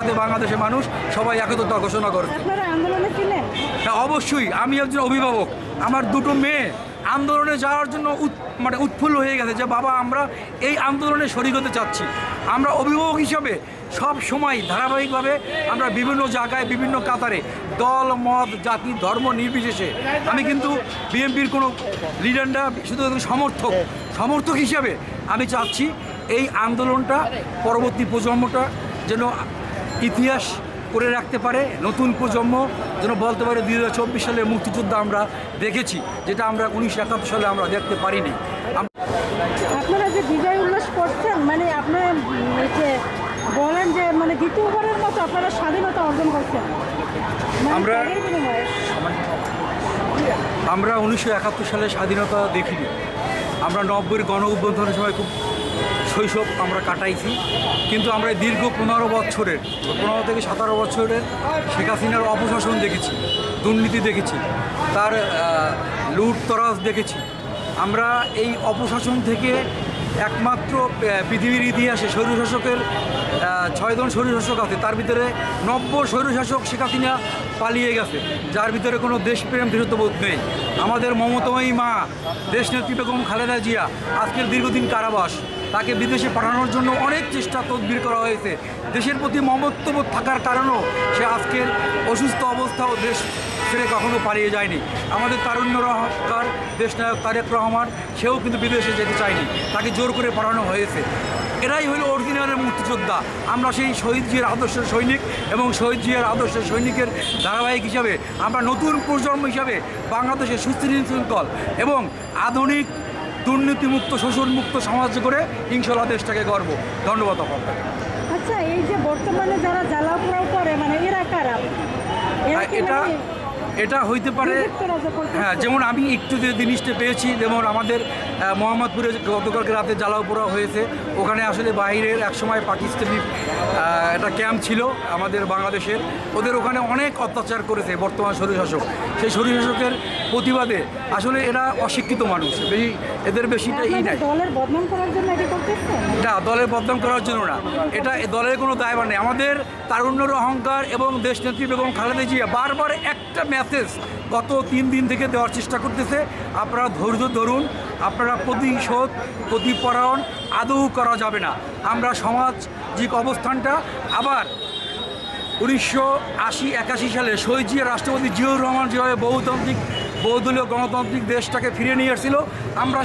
আমাদের বাংলাদেশের মানুষ সবাই একত্রতা ঘোষণা করে। হ্যাঁ অবশ্যই। আমি একজন অভিভাবক। আমার দুটো মেয়ে আন্দোলনে যাওয়ার জন্য মানে উৎফুল্ল হয়ে গেছে যে বাবা আমরা এই আন্দোলনে শরিক হতে চাচ্ছি। আমরা অভিভাবক হিসাবে সব সময় ধারাবাহিকভাবে আমরা বিভিন্ন জায়গায় বিভিন্ন কাতারে দল মত জাতি ধর্ম নির্বিশেষে আমি কিন্তু বিএনপির কোনো লিডার না শুধু সমর্থক। সমর্থক হিসাবে আমি চাচ্ছি এই আন্দোলনটা পরবর্তী প্রজন্মটা যেন ইতিহাস করে রাখতে পারে নতুন প্রজন্ম যেন বলতে পারে দুই হাজার চব্বিশ সালে মুক্তিযুদ্ধ আমরা দেখেছি যেটা আমরা উনিশশো একাত্তর সালে আমরা দেখতে পারিনি। আপনারা যে বিজয় উল্লাস করছেন মানে আপনারা যে বলেন যে মানে দ্বিতীয়বারের মতো আপনারা স্বাধীনতা অর্জন করছেন। মানে আমরা-। আমরা উনিশশো একাত্তর সালে স্বাধীনতা দেখিনি। আমরা নব্বইয়ের গণ অভ্যন্তরের সময় খুব শৈশব আমরা কাটাইছি। কিন্তু আমরা দীর্ঘ পনেরো বছরের, পনেরো থেকে সতেরো বছরের শেখ হাসিনার অপশাসন দেখেছি, দুর্নীতি দেখেছি, তার লুটতরাজ দেখেছি। আমরা এই অপশাসন থেকে একমাত্র পৃথিবীর ইতিহাসে স্বৈরশাসকের ছয়জন স্বৈরশাসক আছে, তার ভিতরে নব্য স্বৈরশাসক শেখ হাসিনা পালিয়ে গেছে, যার ভিতরে কোনো দেশপ্রেম, দেশত্ববোধ নেই। আমাদের মমতাময়ী মা দেশনেত্রী বেগম খালেদা জিয়া, আজকের দীর্ঘদিন কারাবাস, তাকে বিদেশে পাঠানোর জন্য অনেক চেষ্টা তদবির করা হয়েছে। দেশের প্রতি মমত্ববোধ থাকার কারণেও সে আজকের অসুস্থ অবস্থাও দেশ ছেড়ে কখনো পালিয়ে যায়নি। আমাদের তারুণ্য রহকার দেশনায়ক তারেক রহমান, সেও কিন্তু বিদেশে যেতে চায়নি। তাকে জোর করে পাঠানো হয়েছে। এরাই হলো অরিজিনালের মুক্তিযোদ্ধা। আমরা সেই শহীদ জিয়ার আদর্শের সৈনিক এবং শহীদ জিয়ার আদর্শের সৈনিকের ধারাবাহিক হিসাবে আমরা নতুন প্রজন্ম হিসাবে বাংলাদেশের সুশৃঙ্খল এবং আধুনিক দুর্নীতিমুক্ত শোষণমুক্ত সমাজ করে ইনশাল্লাহ দেশটাকে গর্ব। ধন্যবাদ আপনাকে। আচ্ছা এই যে বর্তমানে যারা জ্বালাপোড়াও করে মানে এরা কারা? এরা এটা মানে এটা হইতে পারে হ্যাঁ যেমন আমি একটু যে জিনিসটা পেয়েছি যেমন আমাদের মোহাম্মদপুরে গতকালকে রাতে জ্বালাও পোড়া হয়েছে ওখানে আসলে বাইরের একসময় পাকিস্তানি একটা ক্যাম্প ছিল আমাদের বাংলাদেশের ওদের ওখানে অনেক অত্যাচার করেছে বর্তমান শাসক। সেই স্বৈরশাসকের প্রতিবাদে আসলে এরা অশিক্ষিত মানুষ বেশি এদের বেশিটা ই নাই। দলের বদনাম করার জন্য না দলের বদনাম করার জন্য না এটা দলের কোনো দায়ভার নেই। আমাদের তারুণ্যর অহংকার এবং দেশনেত্রী বেগম খালেদা জিয়া বারবার একটা মেসেজ গত তিন দিন থেকে দেওয়ার চেষ্টা করতেছে। আপনারা ধৈর্য ধরুন, আপনারা প্রতিশোধ, প্রতিপরায়ণ আদৌ করা যাবে না। আমরা সামাজিক অবস্থানটা আবার উনিশশো আশি একাশি সালে শহীদ জিয়া রাষ্ট্রপতি জিয়াউর রহমান যেভাবে বহুতান্ত্রিক, বহুদলীয় গণতান্ত্রিক দেশটাকে ফিরিয়ে নিয়ে এসেছিল আমরা